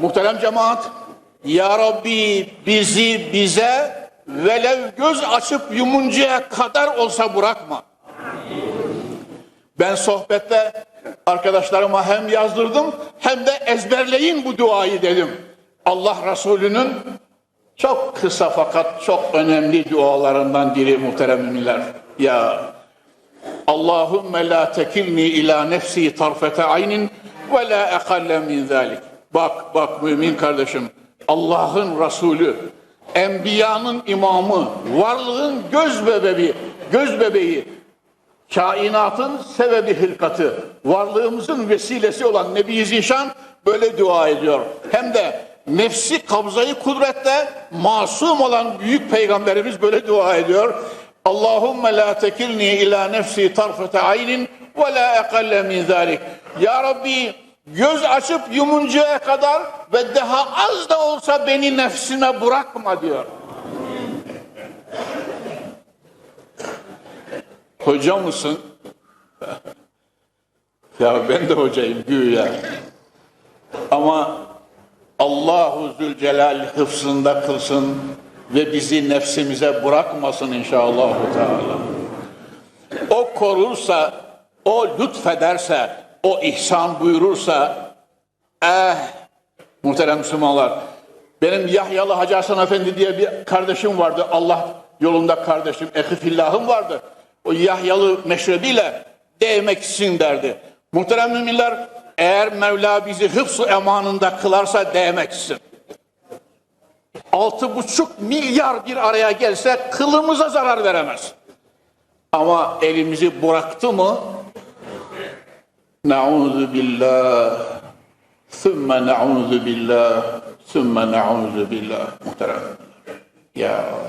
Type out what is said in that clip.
muhterem cemaat, Ya Rabbi bizi bize velev göz açıp yumuncaya kadar olsa bırakma. Ben sohbette arkadaşlarıma hem yazdırdım hem de ezberleyin bu duayı dedim. Allah Resulü'nün çok kısa fakat çok önemli dualarından biri muhterem müminler. Ya Allahümme la tekilni ila nefsi tarfete aynin ve la ekalle min zalik. Bak bak mümin kardeşim Allah'ın Resulü, Enbiyanın imamı, varlığın göz bebeği, göz bebeği, kainatın sebebi hılkatı, varlığımızın vesilesi olan Nebi Zişan böyle dua ediyor. Hem de nefsi kabzayı kudrette masum olan büyük peygamberimiz böyle dua ediyor. Allahümme la tekilni ila nefsi tarfete aynin ve la ekalle min zalik. Ya Rabbi göz açıp yumuncaya kadar ve daha az da olsa beni nefsime bırakma diyor. Hoca mısın? ya ben de hocayım güya. Ama Allahu Zülcelal hıfzında kılsın ve bizi nefsimize bırakmasın inşallah. O korursa, o lütfederse, o ihsan buyurursa, eh muhterem Müslümanlar, benim Yahyalı Hacı Hasan Efendi diye bir kardeşim vardı. Allah yolunda kardeşim, ehifillahım vardı. O Yahyalı meşrebiyle değmek için derdi. Muhterem müminler, eğer Mevla bizi hıfz emanında kılarsa değmek için. Altı buçuk milyar bir araya gelse kılımıza zarar veremez. Ama elimizi bıraktı mı نعوذ بالله ثم نعوذ بالله ثم نعوذ بالله. محترم. يا